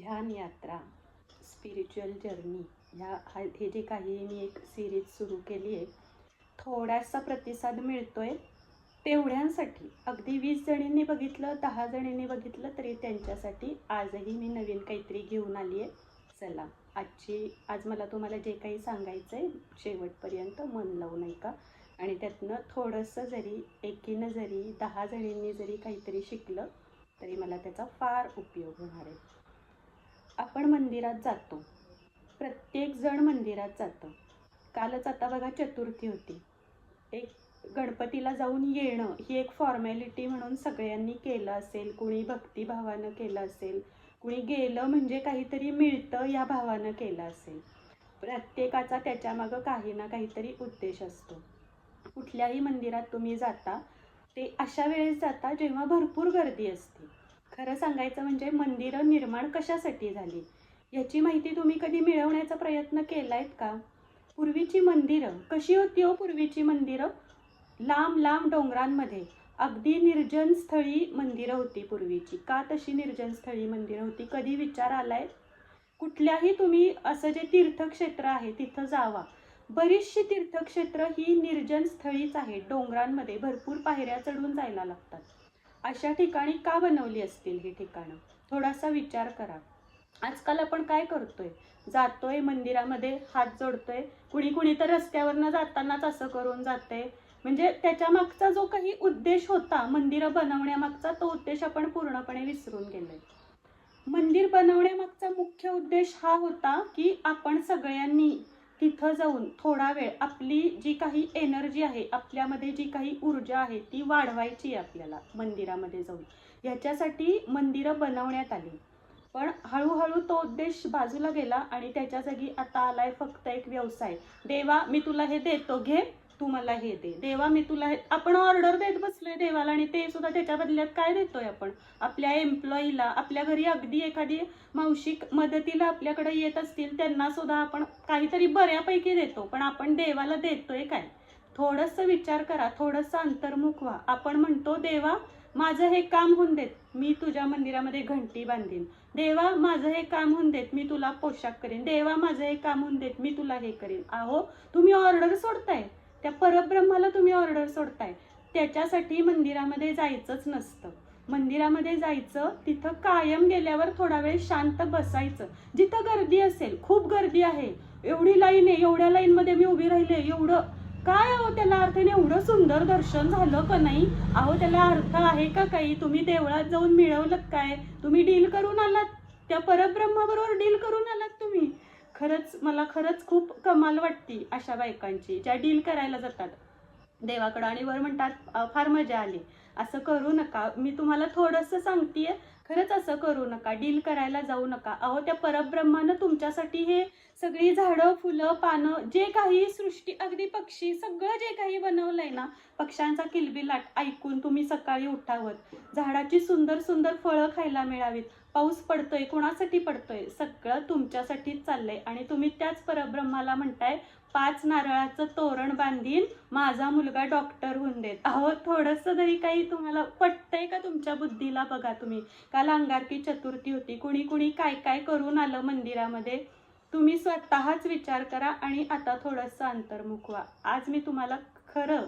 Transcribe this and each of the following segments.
ध्यान यात्रा spiritual journey ह्या हा हे जे काही मी एक सिरीज सुरू केली आहे थोडासा प्रतिसाद मिळतोय तेवढ्यांसाठी. अगदी वीस जणींनी बघितलं दहा जणींनी बघितलं तरी त्यांच्यासाठी आजही मी नवीन काहीतरी घेऊन आली आहे. चला आजची आज मला तुम्हाला जे काही सांगायचं आहे शेवटपर्यंत मन लावू नये का आणि त्यातनं थोडंसं जरी एकीनं जरी दहा जणींनी जरी काहीतरी शिकलं तरी मला त्याचा फार उपयोग होणार आहे. आपण मंदिरात जातो. प्रत्येक जण मंदिरात जातं. कालच आता बघा चतुर्थी होती. एक गणपतीला जाऊन येणं ही एक फॉर्मॅलिटी म्हणून सगळ्यांनी केलं असेल. कुणी भक्तिभावानं केलं असेल. कुणी गेलं म्हणजे काहीतरी मिळतं या भावानं केलं असेल. प्रत्येकाचा त्याच्यामागं काही ना काहीतरी उद्देश असतो. कुठल्याही मंदिरात तुम्ही जाता ते अशा वेळेस जाता जेव्हा भरपूर गर्दी असते. खरं सांगायचं म्हणजे मंदिरं निर्माण कशासाठी झाली? याची माहिती तुम्ही कधी मिळवण्याचा प्रयत्न केला आहेत का? पूर्वीची मंदिरं कशी होती हो पूर्वीची मंदिरं? लांब लांब डोंगरांमध्ये. अगदी निर्जन स्थळी मंदिरं होती पूर्वीची. का तशी निर्जन स्थळी मंदिरं होती? कधी विचार आलाय? कुठल्याही तुम्ही असं जे तीर्थक्षेत्र आहे तिथं जावा. बरीचशी तीर्थक्षेत्र ही निर्जन स्थळीच आहेत. डोंगरांमध्ये भरपूर पायऱ्या चढून जायला लागतात. अशा ठिकाणी का बनवली असतील ही ठिकाणं? थोडासा विचार करा. आजकाल आपण काय करतोय? जातोय मंदिरामध्ये हात जोडतोय. कुणी कुणी तर रस्त्यावरनं जातानाच असं करून जाते म्हणजे त्याच्या मागचा जो काही उद्देश होता मंदिरं बनवण्यामागचा तो उद्देश आपण पूर्णपणे विसरून गेलोय. मंदिर बनवण्यामागचा मुख्य उद्देश हा होता की आपण सगळ्यांनी तिथं जाऊन थोडा वेळ आपली जी काही एनर्जी आहे आपल्यामध्ये जी काही ऊर्जा आहे ती वाढवायची आहे आपल्याला मंदिरामध्ये जाऊन. ह्याच्यासाठी मंदिरं बनवण्यात आली. पण हळूहळू तो उद्देश बाजूला गेला आणि त्याच्या जागी आता आलाय फक्त एक व्यवसाय. देवा मी तुला हे देतो घे. तू मला हे दे. देवा मी तुला हे आपण ऑर्डर देत बसलोय देवाला आणि ते सुद्धा त्याच्या बदल्यात काय देतोय आपण? आपल्या एम्प्लॉईला आपल्या घरी अगदी एखादी मावशिक मदतीला आपल्याकडे येत असतील त्यांना सुद्धा आपण काहीतरी बऱ्यापैकी देतो पण आपण देवाला देतोय काय? थोडंसं विचार करा थोडंसं अंतर्मुख व्हा आपण म्हणतो देवा माझं हे काम होऊन देत मी तुझ्या मंदिरामध्ये घंटी बांधीन. देवा माझं हे काम होऊन देत मी तुला पोशाख करेन. देवा माझं हे काम होऊन देत मी तुला हे करेन. अहो तुम्ही ऑर्डर सोडताय. त्या परब्रह्माला तुम्ही ऑर्डर सोडताय. त्याच्यासाठी मंदिरामध्ये जायचंच नसतं. मंदिरामध्ये जायचं तिथं कायम गेल्यावर थोडा वेळ शांत बसायचं. जिथं गर्दी असेल खूप गर्दी आहे. एवढी लाईन आहे एवढ्या लाईनमध्ये मी उभी राहिले एवढं. काय अहो त्याला अर्थाने एवढं सुंदर दर्शन झालं का नाही? अहो त्याला अर्थ आहे का काही? तुम्ही देवळात जाऊन मिळवलं काय? तुम्ही डील करून आलात? त्या परब्रह्माबरोबर डील करून आलात? मला खरंच खूप कमाल वाटती अशा बायकांची ज्या डील करायला जातात. देवाकडं. आणि वर म्हणतात फार मजा आली. असं करू नका. मी तुम्हाला थोडंसं सांगतेय खरंच असं करू नका. डील करायला जाऊ नका. अहो त्या परब्रह्मानं तुमच्यासाठी हे सगळी झाडं फुलं पानं जे काही सृष्टी अगदी पक्षी सगळं जे काही बनवलंय ना पक्ष्यांचा किलबिलाट ऐकून तुम्ही सकाळी उठावत. झाडाची सुंदर सुंदर फळं खायला मिळावीत. पाऊस पडतोय कोणासाठी पडतोय? सगळं तुमच्यासाठीच चाललंय. आणि तुम्ही त्याच परब्रह्माला म्हणताय पाच नारळाचं तोरण बांधीन माझा मुलगा डॉक्टर होऊन देत. अहो थोडंसं तरी काही तुम्हाला पटतंय का तुमच्या बुद्धीला बघा तुम्ही. काल अंगारकी चतुर्थी होती. कुणी कुणी काय काय करून आलं मंदिरामध्ये? तुम्ही स्वतःच विचार करा आणि आता थोडंसं अंतर्मुख व्हा आज मी तुम्हाला खरं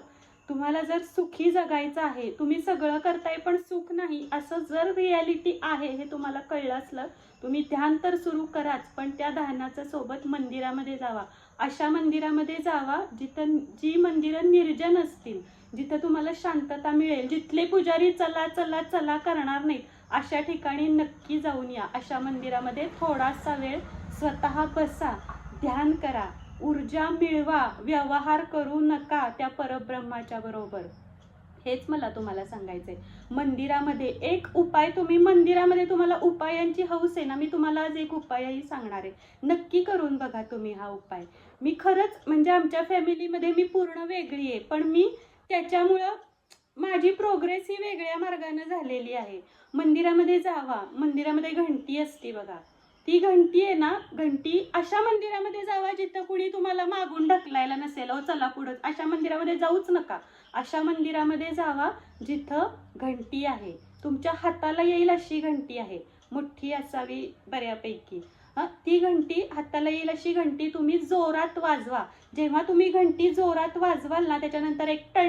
तुम्हाला जर सुखी जगायचं आहे तुम्ही सगळं करताय पण सुख नाही असं जर रियालिटी आहे हे तुम्हाला कळलं असलं तुम्ही ध्यान तर सुरू कराच पण त्या ध्यानाच्या सोबत मंदिरामध्ये जावा. अशा मंदिरामध्ये जावा जिथं जी मंदिरं निर्जन असतील जिथं तुम्हाला शांतता मिळेल जिथले पुजारी चला चला चला करणार नाहीत अशा ठिकाणी नक्की जाऊन या. अशा मंदिरामध्ये थोडासा वेळ स्वतः बसा ध्यान करा. ऊर्जा मिळवा व्यवहार करू नका त्या परब्रह्माच्या बरोबर. हेच मला तुम्हाला सांगायचंय. मंदिरामध्ये एक उपाय तुम्ही मंदिरामध्ये तुम्हाला उपायांची हौस आहे ना मी तुम्हाला आज एक उपायही सांगणार आहे. नक्की करून बघा तुम्ही हा उपाय. मी खरंच म्हणजे आमच्या फॅमिलीमध्ये मी पूर्ण वेगळी आहे पण मी त्याच्यामुळं माझी प्रोग्रेस ही वेगळ्या मार्गाने झालेली आहे. मंदिरामध्ये जावा मंदिरामध्ये घंटी असते बघा. ती घंटी आहे ना घंटी अशा मंदिरामध्ये जावा जिथं कुणी तुम्हाला मागून ढकलायला नसेल. हो चला पुढं. अशा मंदिरामध्ये जाऊच नका. अशा मंदिरामध्ये जावा जिथं घंटी आहे. तुमच्या हाताला येईल अशी घंटी आहे. मुठ्ठी असावी बऱ्यापैकी. हं, ती घंटी हाताला येईल अशी घंटी तुम्ही जोरात वाजवा. जेव्हा तुम्ही घंटी जोरात वाजवाल ना त्याच्यानंतर एक टण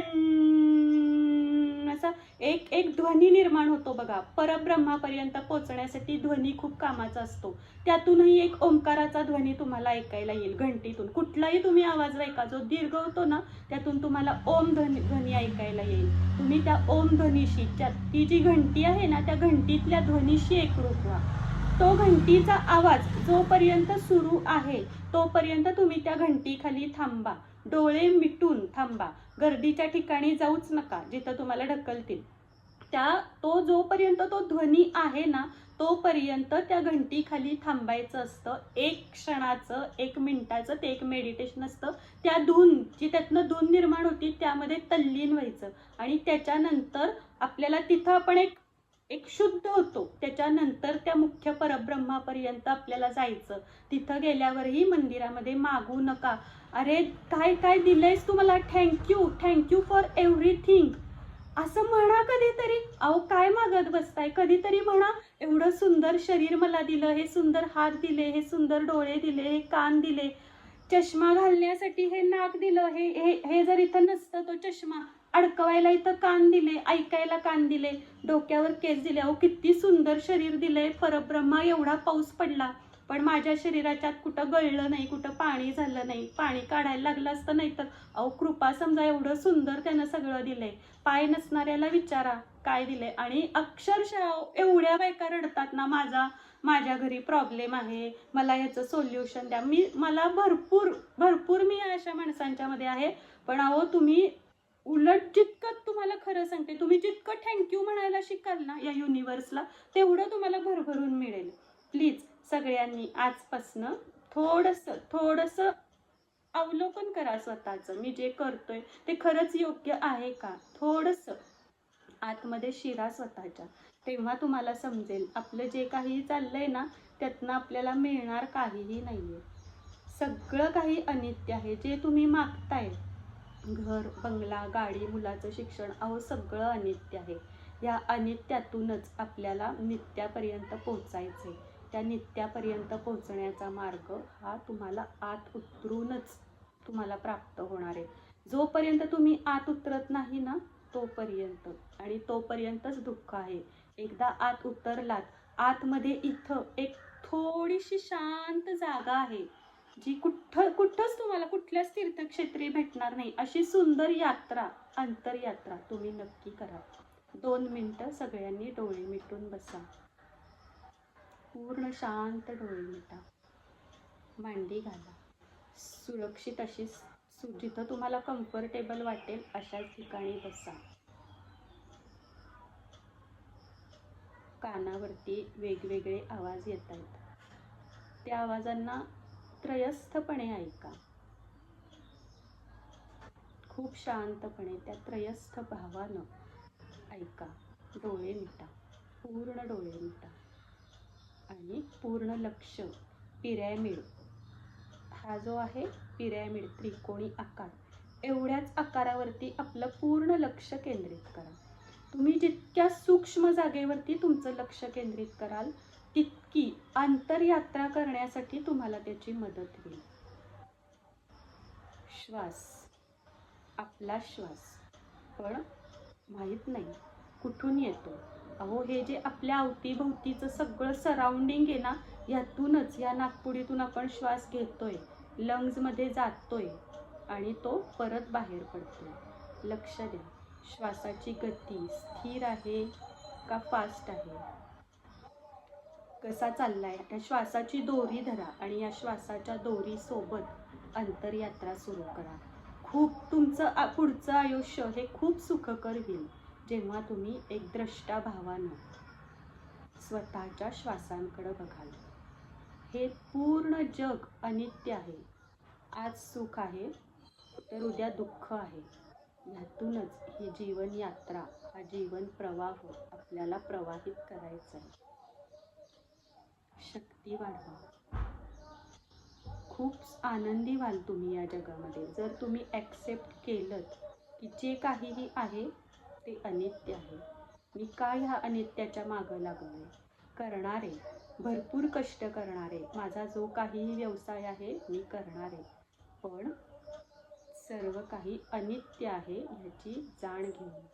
असा एक एक ध्वनी निर्माण होतो बघा. परब्रह्मापर्यंत पोहोचण्यासाठी ध्वनी खूप कामाचा असतो. त्यातूनही एक ओंकाराचा ध्वनी तुम्हाला ऐकायला येईल घंटीतून. कुठलाही तुम्ही आवाज ऐका जो दीर्घ होतो ना त्यातून तुम्हाला ओम ध्वनी ध्वनी ऐकायला येईल. तुम्ही त्या ओम ध्वनीशी ती जी घंटी आहे ना त्या घंटीतल्या ध्वनीशी एकरूप व्हा. तो घंटीचा आवाज जोपर्यंत सुरू आहे तोपर्यंत तुम्ही त्या घंटीखाली थांबा. डोळे मिटून थांबा. गर्दीच्या ठिकाणी जाऊच नका जिथं तुम्हाला ढकलतील. त्या तो जोपर्यंत तो ध्वनी आहे ना तोपर्यंत त्या घंटीखाली थांबायचं असतं. एक क्षणाचं एक मिनिटाचं ते एक मेडिटेशन असतं. त्या धून जी त्यातनं धून निर्माण होती त्यामध्ये तल्लीन व्हायचं. आणि त्याच्यानंतर आपल्याला तिथं आपण एक एक शुद्ध होतो. त्याच्यानंतर त्या मुख्य परब्रह्मापर्यंत आपल्याला जायचं. तिथं गेल्यावरही मंदिरामध्ये मागू नका. अरे काय काय दिलंयस तू मला? थँक्यू थँक्यू फॉर एव्हरीथिंग असं म्हणा कधीतरी. अहो काय मागत बसताय? कधीतरी म्हणा. एवढं सुंदर शरीर मला दिलं. हे सुंदर हात दिले. हे सुंदर डोळे दिले. हे कान दिले. चष्मा घालण्यासाठी हे नाक दिलं. हे हे हे जर इथं नसतं तो चष्मा. अडकवायला इथं कान दिले ऐकायला कान दिले डोक्यावर केस दिले. अहो किती सुंदर शरीर दिलंय परब्रह्मा एवढा पाऊस पडला. पण माझ्या शरीराच्यात कुठं गळलं नाही कुठं पाणी झालं नाही पाणी काढायला लागलं असतं नाही तर अहो कृपा समजा एवढं सुंदर त्यानं सगळं दिलंय. पाय नसणाऱ्याला विचारा काय दिलंय. आणि अक्षरशः एवढ्या बायका रडतात ना माझा माझ्या घरी प्रॉब्लेम आहे. मला ह्याचं सोल्युशन द्या. मी मला भरपूर भरपूर मी अशा माणसांच्यामध्ये आहे. पण अहो तुम्ही उलट जितकं तुम्हाला खरं सांगते तुम्ही जितकं थँक्यू म्हणायला शिकाल ना या युनिवर्सला तेवढं तुम्हाला भरभरून मिळेल. प्लीज सगळ्यांनी आजपासनं थोडंसं थोडंसं अवलोकन करा स्वतःचं. मी जे करतोय ते खरंच योग्य आहे का? थोडंसं. आतमध्ये शिरा स्वतःच्या. तेव्हा तुम्हाला समजेल आपलं जे काही चाललंय ना त्यातनं आपल्याला मिळणार काहीही नाहीये. सगळं काही अनित्य आहे जे तुम्ही मागताय घर बंगला गाडी मुलाचं शिक्षण अहो सगळं अनित्य आहे. या अनित्यातूनच आपल्याला नित्यापर्यंत पोहोचायचं आहे त्या नित्यापर्यंत पोहोचण्याचा मार्ग हा तुम्हाला आत उतरूनच तुम्हाला प्राप्त होणार आहे. जोपर्यंत तुम्ही आत उतरत नाही ना तोपर्यंत. आणि तोपर्यंतच दुःख आहे. एकदा आत उतरलात आतमध्ये इथं एक थोडीशी शांत जागा आहे. जी कुठं कुठंच तुम्हाला कुठल्याच तीर्थक्षेत्री भेटणार नाही. अशी सुंदर यात्रा अंतरयात्रा तुम्ही नक्की करा. दोन मिनटं सगळ्यांनी डोळे मिटून बसा. पूर्ण शांत डोळे मिटा. मांडी घाला. सुरक्षित अशी जिथं तुम्हाला कम्फर्टेबल वाटेल अशाच ठिकाणी बसा. कानावरती वेगवेगळे आवाज येत आहेत त्या आवाजांना त्रयस्थपणे ऐका. खूप शांतपणे त्या त्रयस्थ भावानं ऐका. डोळे मिटा. पूर्ण डोळे मिटा. आणि पूर्ण लक्ष पिरॅमिड. हा जो आहे पिरॅमिड त्रिकोणी आकार एवढ्याच आकारावरती आपलं पूर्ण लक्ष केंद्रित करा. तुम्ही जितक्या सूक्ष्म जागेवरती तुमचं लक्ष केंद्रित कराल तितकी आंतरयात्रा करण्यासाठी तुम्हाला त्याची मदत होईल. श्वास. आपला श्वास. पण माहीत नाही कुठून येतो. अहो हे जे आपल्या अवतीभोवतीचं सगळं सराउंडिंग आहे ना यातूनच या नागपुडीतून आपण श्वास घेतोय. लंग्जमध्ये जातोय आणि तो परत बाहेर पडतोय. लक्ष द्या. श्वासाची गती स्थिर आहे का फास्ट आहे? कसा चाललाय? त्या श्वासाची दोरी धरा आणि या श्वासाच्या दोरीसोबत अंतरयात्रा सुरू करा. खूप तुमचं आ- पुढचं आयुष्य हे खूप सुखकर होईल जेव्हा तुम्ही एक द्रष्टा भावानं स्वतःच्या श्वासांकडे बघाल. हे पूर्ण जग अनित्य आहे. आज सुख आहे तर उद्या दुःख आहे. ह्यातूनच ही जीवन यात्रा हा जीवन प्रवाह आपल्याला प्रवाहित करायचा आहे शक्ती वाढवा. खूप आनंदी व्हाल तुम्ही या जगामध्ये. जर तुम्ही ॲक्सेप्ट केलं की जे काहीही आहे ते अनित्य आहे. मी का ह्या अनित्याच्या मागं लागलोय? करणारे भरपूर कष्ट करणारे माझा जो काहीही व्यवसाय आहे मी करणारे. पण सर्व काही अनित्य आहे ह्याची जाण घेऊन.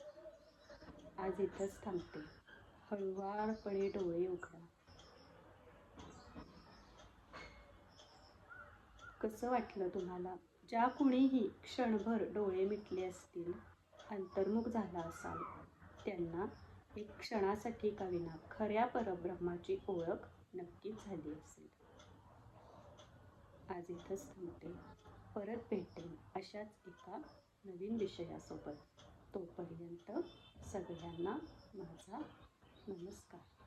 आज इथंच थांबते. हळुवारपणे डोळे उघडा. कसं वाटलं तुम्हाला? ज्या कुणीही क्षणभर डोळे मिटले असतील अंतर्मुख झाला असाल त्यांना एक क्षणासाठी का विना खऱ्या परब्रह्माची ओळख नक्कीच झाली असेल. आज इथंच थांबते. परत भेटेन अशाच एका नवीन विषयासोबत. तोपर्यंत सगळ्यांना माझा नमस्कार.